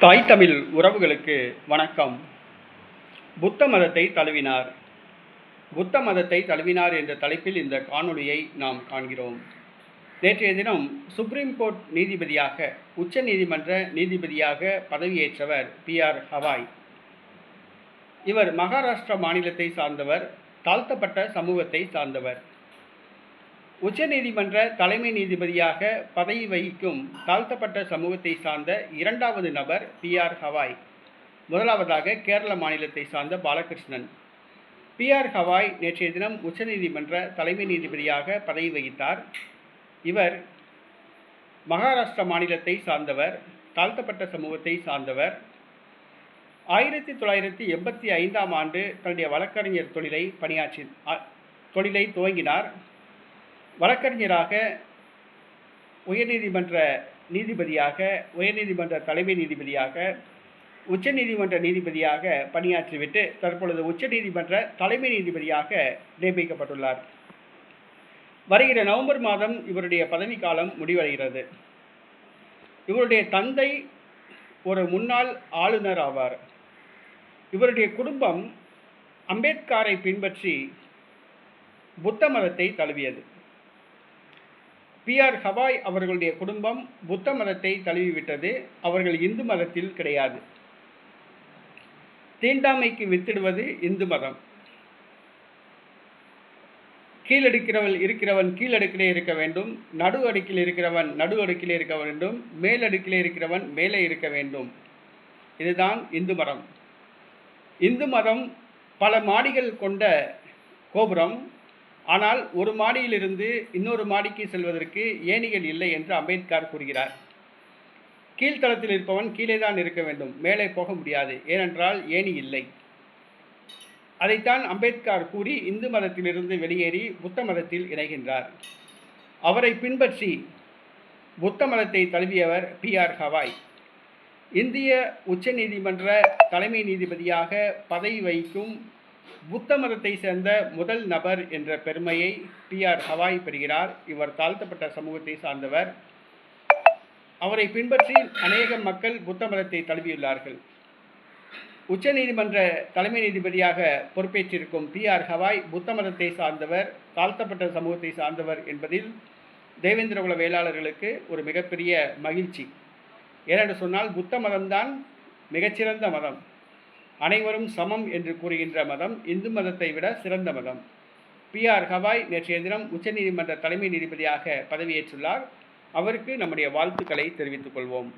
தாய் தமிழ் உறவுகளுக்கு வணக்கம். புத்த மதத்தை தழுவினார். புத்த மதத்தை தழுவினார் என்ற தலைப்பில் இந்த காணொளியை நாம் காண்கிறோம். நேற்றைய தினம் சுப்ரீம் கோர்ட் நீதிபதியாக உச்ச நீதிமன்ற நீதிபதியாக பதவியேற்றவர் பி ஆர் ஹவாய். இவர் மகாராஷ்டிரா மாநிலத்தை சார்ந்தவர் தாழ்த்தப்பட்ட சமூகத்தை சார்ந்தவர். உச்சநீதிமன்ற தலைமை நீதிபதியாக பதவி வகிக்கும் தாழ்த்தப்பட்ட சமூகத்தை சார்ந்த இரண்டாவது நபர் பி ஆர் ஹவாய். முதலாவதாக கேரள மாநிலத்தை சார்ந்த பாலகிருஷ்ணன். பி ஆர் ஹவாய் நேற்றைய தினம் உச்சநீதிமன்ற தலைமை நீதிபதியாக பதவி வகித்தார். இவர் மகாராஷ்டிரா மாநிலத்தை சார்ந்தவர் தாழ்த்தப்பட்ட சமூகத்தை சார்ந்தவர். ஆயிரத்தி தொள்ளாயிரத்தி எண்பத்தி ஐந்தாம் ஆண்டு தன்னுடைய வழக்கறிஞர் தொழிலை பணியாற்றி தொழிலை துவங்கினார். வழக்கறிஞராக உயர்நீதிமன்ற நீதிபதியாக உயர்நீதிமன்ற தலைமை நீதிபதியாக உச்சநீதிமன்ற நீதிபதியாக பணியாற்றிவிட்டு தற்பொழுது உச்சநீதிமன்ற தலைமை நீதிபதியாக நியமிக்கப்பட்டுள்ளார். வருகிற நவம்பர் மாதம் இவருடைய பதவிக்காலம் முடிவடைகிறது. இவருடைய தந்தை ஒரு முன்னாள் ஆளுநர் ஆவார். இவருடைய குடும்பம் அம்பேத்காரை பின்பற்றி புத்த மதத்தை தழுவியது. பி ஆர் ஹவாய் அவர்களுடைய குடும்பம் புத்த மதத்தை தழுவிவிட்டது. அவர்கள் இந்து மதத்தில் கிடையாது. தீண்டாமைக்கு வித்திடுவது இந்து மதம். கீழடுக்கிறவன் இருக்கிறவன் கீழடுக்கிலே இருக்க வேண்டும். நடு அடுக்கில் இருக்கிறவன் நடு அடுக்கிலே இருக்க வேண்டும். மேலடுக்கிலே இருக்கிறவன் மேலே இருக்க வேண்டும். இதுதான் இந்து மதம். இந்து மதம் பல மாடிகள் கொண்ட கோபுரம். ஆனால் ஒரு மாடியிலிருந்து இன்னொரு மாடிக்கு செல்வதற்கு ஏணிகள் இல்லை என்று அம்பேத்கர் கூறுகிறார். கீழ்த்தளத்தில் இருப்பவன் கீழே தான் இருக்க வேண்டும். மேலே போக முடியாது. ஏனென்றால் ஏணி இல்லை. அதைத்தான் அம்பேத்கர் கூறி இந்து மதத்திலிருந்து வெளியேறி புத்த மதத்தில் இணைகின்றார். அவரை பின்பற்றி புத்த மதத்தை தழுவியவர் பி ஆர் ஹவாய். இந்திய உச்சநீதிமன்ற தலைமை நீதிபதியாக பதவி வகிக்கும் புத்த மதத்தை சேர்ந்த முதல் நபர் என்ற பெருமையை பி ஆர் ஹவாய் பெறுகிறார். இவர் தாழ்த்தப்பட்ட சமூகத்தை சார்ந்தவர். அவரை பின்பற்றி அநேக மக்கள் புத்த மதத்தை தழுவியுள்ளார்கள். உச்சநீதிமன்ற தலைமை நீதிபதியாக பொறுப்பேற்றிருக்கும் பி ஆர் ஹவாய் புத்த மதத்தை சார்ந்தவர் தாழ்த்தப்பட்ட சமூகத்தை சார்ந்தவர் என்பதில் தேவேந்திரகுல வேளாளர்களுக்கு ஒரு மிகப்பெரிய மகிழ்ச்சி. ஏனென்று சொன்னால் புத்த மதம்தான் மிகச்சிறந்த மதம். அனைவரும் சமம் என்று கூறுகின்ற மதம் இந்து மதத்தை விட சிறந்த மதம். பி. ஆர். ஹவாய் நேற்றைய தினம் உச்சநீதிமன்ற தலைமை நீதிபதியாக பதவியேற்றுள்ளார். அவருக்கு நம்முடைய வாழ்த்துக்களை தெரிவித்துக் கொள்வோம்.